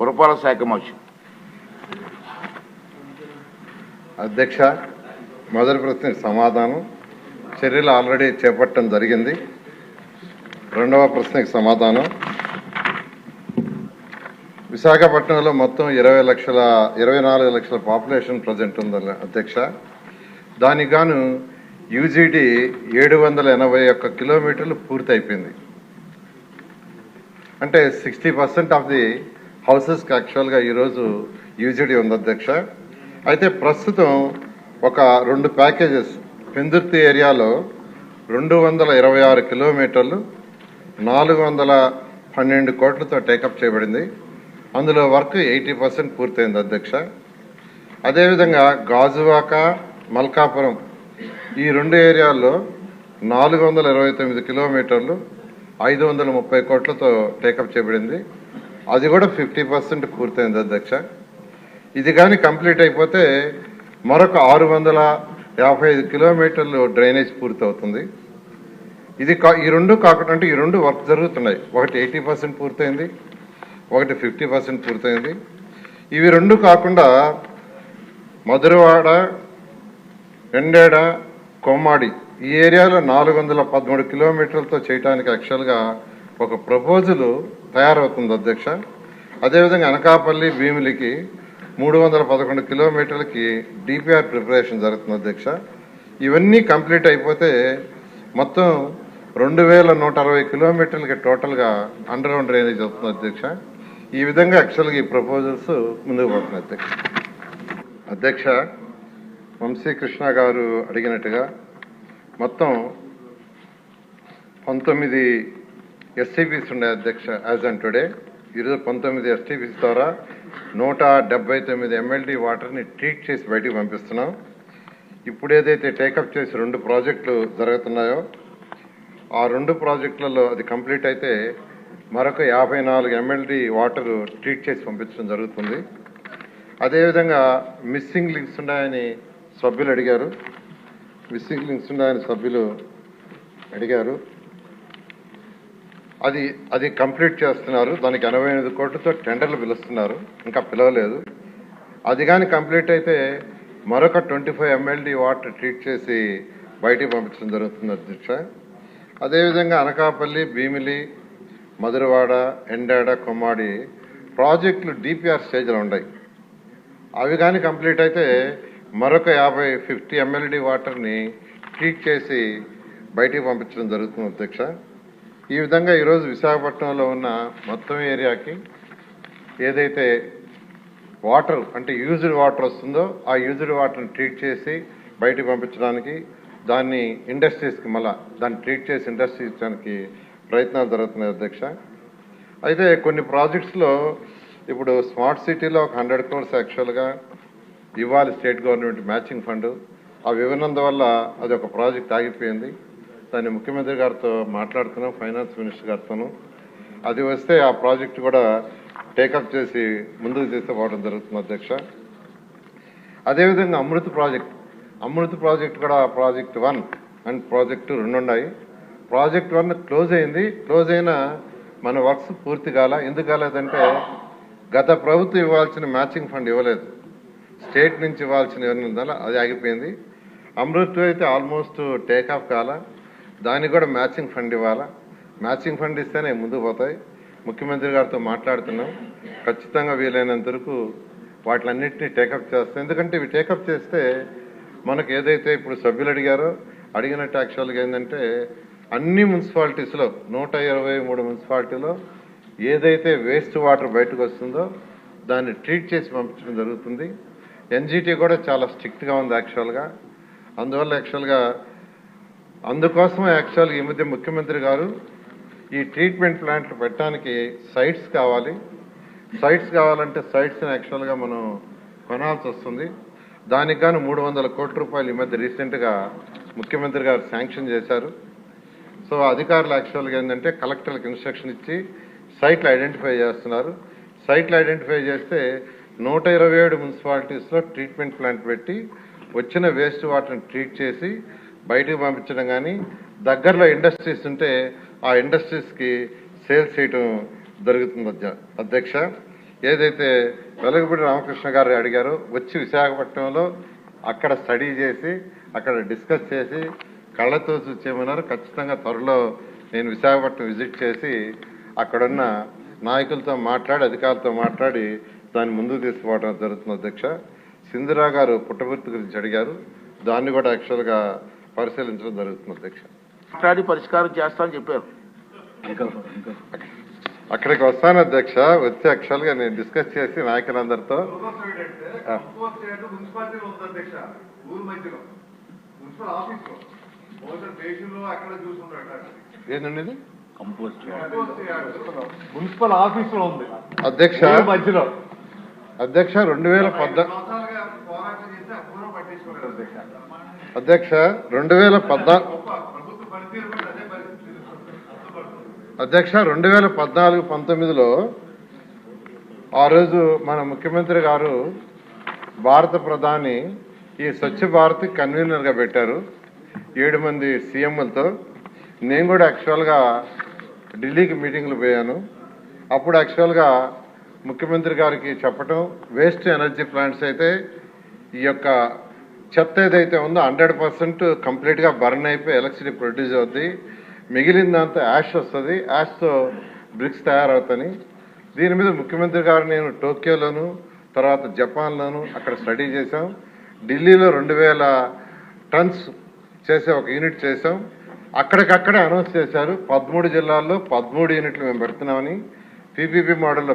పురపాలక శాఖ మనిషి అధ్యక్ష మొదటి ప్రశ్నకి సమాధానం. చర్యలు ఆల్రెడీ చేపట్టడం జరిగింది. రెండవ ప్రశ్నకి సమాధానం. విశాఖపట్నంలో మొత్తం ఇరవై లక్షల ఇరవై నాలుగు లక్షల పాపులేషన్ ప్రజెంట్ ఉందని అధ్యక్ష. దానికి గాను యూజీడీ ఏడు వందల ఎనభై ఒక్క కిలోమీటర్లు పూర్తి అయిపోయింది అంటే సిక్స్టీ పర్సెంట్ ఆఫ్ ది హౌసెస్కి యాక్చువల్గా ఈరోజు యూజీడీ ఉంది అధ్యక్ష. అయితే ప్రస్తుతం ఒక రెండు ప్యాకేజెస్ పెందుర్తి ఏరియాలో రెండు వందల ఇరవై ఆరు కిలోమీటర్లు నాలుగు వందల పన్నెండు కోట్లతో టేకప్ చేయబడింది. అందులో వర్క్ ఎయిటీ పర్సెంట్ పూర్తయింది అధ్యక్ష. అదేవిధంగా గాజువాక మల్కాపురం ఈ రెండు ఏరియాల్లో నాలుగు వందల ఇరవై తొమ్మిది కిలోమీటర్లు ఐదు వందల ముప్పై కోట్లతో టేకప్ చేయబడింది. అది కూడా ఫిఫ్టీ పర్సెంట్ పూర్తయింది అధ్యక్ష. ఇది కానీ కంప్లీట్ అయిపోతే మరొక ఆరు వందల యాభై ఐదు కిలోమీటర్లు డ్రైనేజ్ పూర్తవుతుంది. ఇది కా ఈ రెండు కాకుండా అంటే ఈ రెండు వర్క్ జరుగుతున్నాయి. ఒకటి ఎయిటీ పర్సెంట్ పూర్తయింది ఒకటి ఫిఫ్టీ పర్సెంట్ పూర్తయింది. ఇవి రెండు కాకుండా మధురవాడ ఎండేడ కొమ్మాడి ఈ ఏరియాలో నాలుగు వందల పదమూడు కిలోమీటర్లతో చేయడానికి యాక్చువల్గా ఒక ప్రపోజలు తయారవుతుంది అధ్యక్ష. అదేవిధంగా అనకాపల్లి భీమిలికి మూడు వందల పదకొండు కిలోమీటర్లకి డిపిఆర్ ప్రిపరేషన్ జరుగుతుంది అధ్యక్ష. ఇవన్నీ కంప్లీట్ అయిపోతే మొత్తం రెండు వేల నూట అరవై కిలోమీటర్లకి టోటల్గా అండర్ గ్రౌండ్ డ్రైనేజ్ అవుతుంది అధ్యక్ష. ఈ విధంగా యాక్చువల్గా ఈ ప్రపోజల్స్ ముందుకు పోతున్నాయి అధ్యక్ష. అధ్యక్ష వంశీకృష్ణ గారు అడిగినట్టుగా మొత్తం పంతొమ్మిది ఎస్టీపీస్ ఉన్నాయి అధ్యక్ష యాజ్ అండ్ టుడే ఈరోజు పంతొమ్మిది ఎస్టీపీస్ ద్వారా నూట డెబ్బై తొమ్మిది ఎమ్మెల్డీ వాటర్ని ట్రీట్ చేసి బయటికి పంపిస్తున్నాం. ఇప్పుడు ఏదైతే టేకప్ చేసి రెండు ప్రాజెక్టులు జరుగుతున్నాయో ఆ రెండు ప్రాజెక్టులలో అది కంప్లీట్ అయితే మరొక యాభై నాలుగు ఎమ్మెల్డీ వాటర్ ట్రీట్ చేసి పంపించడం జరుగుతుంది. అదేవిధంగా మిస్సింగ్ లింక్స్ ఉన్నాయని సభ్యులు అడిగారు. మిస్సింగ్ లింక్స్ ఉన్నాయని సభ్యులు అడిగారు. అది అది కంప్లీట్ చేస్తున్నారు. దానికి ఎనభై ఎనిమిది కోట్లతో టెండర్లు పిలుస్తున్నారు. ఇంకా పిలవలేదు. అది కానీ కంప్లీట్ అయితే మరొక twenty five MLD water treat చేసి బయటికి పంపించడం జరుగుతుంది అధ్యక్ష. అదేవిధంగా అనకాపల్లి భీమిలి మధురవాడ ఎండాడ కొమ్మాడి ప్రాజెక్టులు డిపిఆర్ స్టేజ్లో ఉన్నాయి. అవి కానీ కంప్లీట్ అయితే మరొక యాభై ఫిఫ్టీ ఎంఎల్డి వాటర్ని ట్రీట్ చేసి బయటికి పంపించడం జరుగుతుంది అధ్యక్ష. ఈ విధంగా ఈరోజు విశాఖపట్నంలో ఉన్న మొత్తం ఏరియాకి ఏదైతే వాటర్ అంటే యూజ్డ్ వాటర్ వస్తుందో ఆ యూజ్డ్ వాటర్ని ట్రీట్ చేసి బయటకు పంపించడానికి దాన్ని ఇండస్ట్రీస్కి మళ్ళా దాన్ని ట్రీట్ చేసి ఇండస్ట్రీ ఇచ్చడానికి ప్రయత్నాలు జరుగుతున్నాయి అధ్యక్ష. అయితే కొన్ని ప్రాజెక్ట్స్లో ఇప్పుడు స్మార్ట్ సిటీలో ఒక హండ్రెడ్ క్రోర్స్ యాక్చువల్గా ఇవ్వాలి స్టేట్ గవర్నమెంట్ మ్యాచింగ్ ఫండ్. అవి ఇవ్వనందువల్ల అది ఒక ప్రాజెక్ట్ ఆగిపోయింది. దాన్ని ముఖ్యమంత్రి గారితో మాట్లాడుతున్నాం ఫైనాన్స్ మినిస్టర్ గారితోనూ. అది వస్తే ఆ ప్రాజెక్ట్ కూడా టేకప్ చేసి ముందుకు తీసుకుపోవడం జరుగుతుంది అధ్యక్ష. అదేవిధంగా అమృత్ ప్రాజెక్ట్. అమృత్ ప్రాజెక్ట్ కూడా ప్రాజెక్ట్ వన్ అండ్ ప్రాజెక్ట్ రెండు ఉన్నాయి ప్రాజెక్ట్ వన్ క్లోజ్ అయింది. క్లోజ్ అయిన మన వర్క్స్ పూర్తి కాల. ఎందుకు కాలేదంటే గత ప్రభుత్వం ఇవ్వాల్సిన మ్యాచింగ్ ఫండ్ ఇవ్వలేదు. స్టేట్ నుంచి ఇవ్వాల్సిన ఇవ్వనందువల్ల అది ఆగిపోయింది. అమృత్ అయితే ఆల్మోస్ట్ టేక్ ఆఫ్ కాల. దానికి కూడా మ్యాచింగ్ ఫండ్ ఇవ్వాలా? మ్యాచింగ్ ఫండ్ ఇస్తేనే ముందుకు పోతాయి. ముఖ్యమంత్రి గారితో మాట్లాడుతున్నాం. ఖచ్చితంగా వీలైనంత వరకు వాటిలన్నింటినీ టేకప్ చేస్తాం. ఎందుకంటే ఇవి టేకప్ చేస్తే మనకు ఏదైతే ఇప్పుడు సభ్యులు అడిగారో అడిగినట్టు యాక్చువల్గా ఏంటంటే అన్ని మున్సిపాలిటీస్లో నూట ఇరవై మూడు మున్సిపాలిటీలో ఏదైతే వేస్ట్ వాటర్ బయటకు వస్తుందో దాన్ని ట్రీట్ చేసి పంపించడం జరుగుతుంది. ఎన్జిటి కూడా చాలా స్ట్రిక్ట్గా ఉంది యాక్చువల్గా అందువల్ల యాక్చువల్గా అందుకోసం యాక్చువల్గా ఈ మధ్య ముఖ్యమంత్రి గారు ఈ ట్రీట్మెంట్ ప్లాంట్లు పెట్టడానికి సైట్స్ కావాలి. సైట్స్ కావాలంటే సైట్స్ని యాక్చువల్గా మనం కొనాల్సి వస్తుంది. దానికి గాను మూడు వందల కోట్ల రూపాయలు ఈ మధ్య రీసెంట్గా ముఖ్యమంత్రి గారు శాంక్షన్ చేశారు. సో అధికారులు యాక్చువల్గా ఏంటంటే కలెక్టర్లకు ఇన్స్ట్రక్షన్ ఇచ్చి సైట్లు ఐడెంటిఫై చేస్తున్నారు. సైట్లు ఐడెంటిఫై చేస్తే నూట ఇరవై ఏడు మున్సిపాలిటీస్లో ట్రీట్మెంట్ ప్లాంట్ పెట్టి వచ్చిన వేస్ట్ వాటర్ని ట్రీట్ చేసి బయటకు పంపించడం కానీ దగ్గరలో ఇండస్ట్రీస్ ఉంటే ఆ ఇండస్ట్రీస్కి సేల్స్ చేయటం జరుగుతుంది అధ్య- అధ్యక్ష. ఏదైతే వెలగపూడి రామకృష్ణ గారు అడిగారో వచ్చి విశాఖపట్నంలో అక్కడ స్టడీ చేసి అక్కడ డిస్కస్ చేసి కళ్ళతో చూసేమన్నారు. ఖచ్చితంగా త్వరలో నేను విశాఖపట్నం విజిట్ చేసి అక్కడున్న నాయకులతో మాట్లాడి అధికారులతో మాట్లాడి దాన్ని ముందుకు తీసుకోవడం జరుగుతుంది అధ్యక్ష. సింధురా గారు పుట్టగుర్తు గురించి అడిగారు. దాన్ని కూడా యాక్చువల్గా పరిశీలించడం జరుగుతుంది అధ్యక్ష. మాట్లాడి పరిష్కారం చేస్తామని చెప్పారు. అక్కడికి వస్తాను అధ్యక్ష. వచ్చి యాక్చువల్గా నేను డిస్కస్ చేసి నాయకులందరితో ఆ. మున్సిపాలిటీలో ఉంది అధ్యక్ష ఊరు మధ్యలో మున్సిపల్ ఆఫీస్లో బహుశా దేశంలో అక్కడ చూసుకుంటాడు ఏంటండి? మున్సిపల్ ఆఫీస్లో ఉంది అధ్యక్ష ఊరు మధ్యలో అధ్యక్ష. రెండు వేల పద్నా అధ్యక్ష రెండు వేల పద్నా అధ్యక్ష రెండు వేల పద్నాలుగు పంతొమ్మిదిలో ఆ రోజు మన ముఖ్యమంత్రి గారు భారత ప్రధాని ఈ స్వచ్ఛ భారత్ కన్వీనర్గా పెట్టారు. ఏడు మంది సీఎంలతో. నేను కూడా యాక్చువల్గా ఢిల్లీకి మీటింగ్లు పోయాను. అప్పుడు యాక్చువల్గా ముఖ్యమంత్రి గారికి చెప్పటం వేస్ట్ ఎనర్జీ ప్లాంట్స్ అయితే ఈ యొక్క చెత్త ఏదైతే ఉందో హండ్రెడ్ పర్సెంట్ కంప్లీట్గా బర్న్ అయిపోయి ఎలక్ట్రిసిటీ ప్రొడ్యూస్ అవుద్ది. మిగిలిందంతా యాష్ వస్తుంది. యాష్తో బ్రిక్స్ తయారవుతాయి దీని మీద ముఖ్యమంత్రి గారు నేను టోక్యోలోను తర్వాత జపాన్లోను అక్కడ స్టడీ చేశాం. ఢిల్లీలో రెండు వేల టన్స్ చేసే ఒక యూనిట్ చేసాం అక్కడికక్కడే అనౌన్స్ చేశారు. పదమూడు జిల్లాల్లో పదమూడు యూనిట్లు మేము పెడుతున్నామని. పీపీపీ మోడల్లో